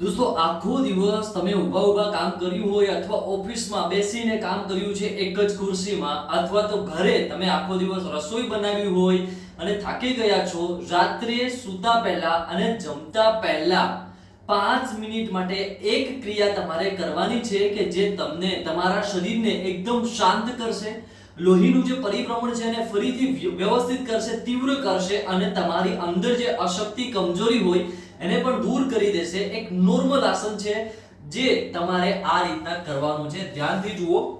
દોસ્તો, આખો દિવસ તમે ઊભા ઊભા કામ કર્યું હોય અથવા ઓફિસમાં બેસીને કામ કર્યું છે એક જ ખુરશીમાં, અથવા તો ઘરે તમે આખો દિવસ રસોઈ બનાવી હોય અને થાકી ગયા છો, રાત્રે સૂતા પહેલા અને જમતા પહેલા પાંચ મિનિટ માટે એક ક્રિયા તમારે કરવાની છે કે જે તમને તમારા શરીરને એકદમ શાંત કરશે, લોહીનું જે પરિભ્રમણ છે એને ફરીથી વ્યવસ્થિત કરશે, તીવ્ર કરશે અને તમારી અંદર જે અશક્તિ, કમજોરી હોય એને પણ દૂર કરી દેશે. એક નોર્મલ આસન છે જે તમારે આ રીતના કરવાનું છે. ધ્યાનથી જુઓ.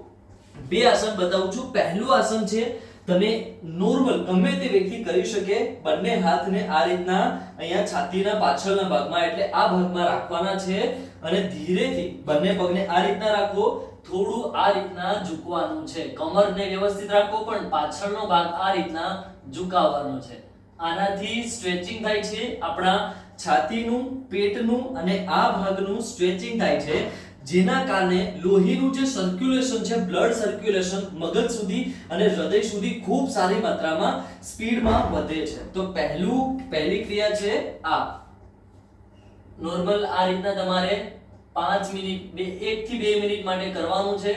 બે આસન બતાવું છું. પહેલું આસન છે, તમે નોર્મલ, ગમે તે વ્યક્તિ કરી શકે, બંને હાથને આ રીતના અહીંયા છાતીના પાછળના ભાગમાં, એટલે આ ભાગમાં રાખવાના છે અને ધીરેથી બંને પગને આ રીતના રાખો. થોડું આ રીતના ઝૂકવાનું છે. કમરને વ્યવસ્થિત રાખો, પણ પાછળનો ભાગ આ રીતના ઝુકાવવાનો છે. આનાથી સ્ટ્રેચિંગ થાય છે. આપણા છાતીનું, પેટનું અને આ ભાગનું સ્ટ્રેચિંગ થાય છે, જેના કારણે લોહીનું જે સર્ક્યુલેશન છે બ્લડ સર્ક્યુલેશન મગજ સુધી અને હૃદય સુધી ખૂબ સારી માત્રામાં સ્પીડમાં વધે છે. તો પહેલું, પહેલી ક્રિયા છે આ. નોર્મલ આ રીતના તમારે પાંચ મિનિટ બે, એક થી બે મિનિટ માટે કરવાનું છે.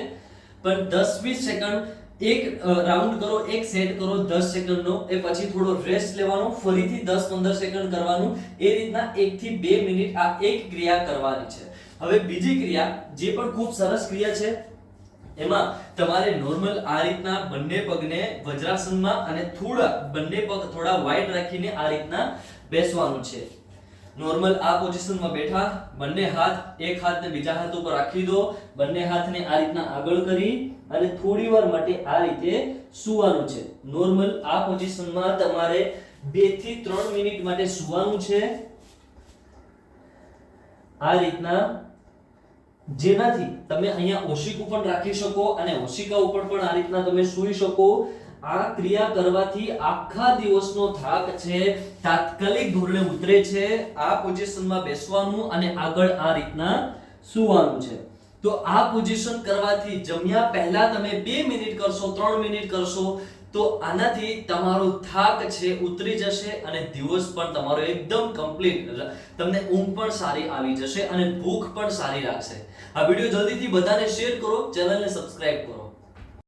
પણ દસ વીસ સેકન્ડ એક રાઉન્ડ કરો, એક સેટ કરો, દસ સેકન્ડનો એ પછી થોડો રેસ્ટ લેવાનો, ફરીથી દસ પંદર સેકન્ડ કરવાનું, એ રીતના એકથી બે મિનિટ આ એક ક્રિયા કરવાની છે. હવે બીજી ક્રિયા, જે પણ ખૂબ સરસ ક્રિયા છે, એમાં તમારે નોર્મલ આ રીતના બંને પગને વજ્રાસનમાં અને થોડા, બંને પગ થોડા વાઇડ રાખીને આ રીતના બેસવાનું છે. નોર્મલ આ પોઝિશનમાં બેઠા, બંને હાથ, એક હાથને બીજા હાથ ઉપર રાખી દો. બંને હાથને આ રીતના આગળ કરી અને થોડી વાર માટે આ રીતે સુવાનું છે. નોર્મલ આ પોઝિશનમાં તમારે બેથી ત્રણ મિનિટ માટે સુવાનું છે. આ રીતના જેનાથી તમે અહીંયા ઓશિકું પણ રાખી શકો અને ઓશિકા ઉપર પણ આ રીતના તમે સૂઈ શકો. આ ક્રિયા કરવાથી આખા દિવસનો થાક છે, તાત્કાલિક ધોરણે ઉતરે છે, આ પોઝિશનમાં બેસવાનું અને આગળ આ રીતના સૂવાનું છે. તો આ પોઝિશન કરવાથી જમ્યા પહેલા તમે બે મિનિટ કરશો, ત્રણ મિનિટ કરશો, તો આનાથી તમારો થાક છે, ઉતરી જશે અને દિવસ પણ તમારો એકદમ કમ્પ્લીટ તમને ઊંઘ પણ સારી આવી જશે અને ભૂખ પણ સારી લાગશે. આ વીડિયો જલ્દીથી બધાને શેર કરો, ચેનલને સબસ્ક્રાઇબ કરો.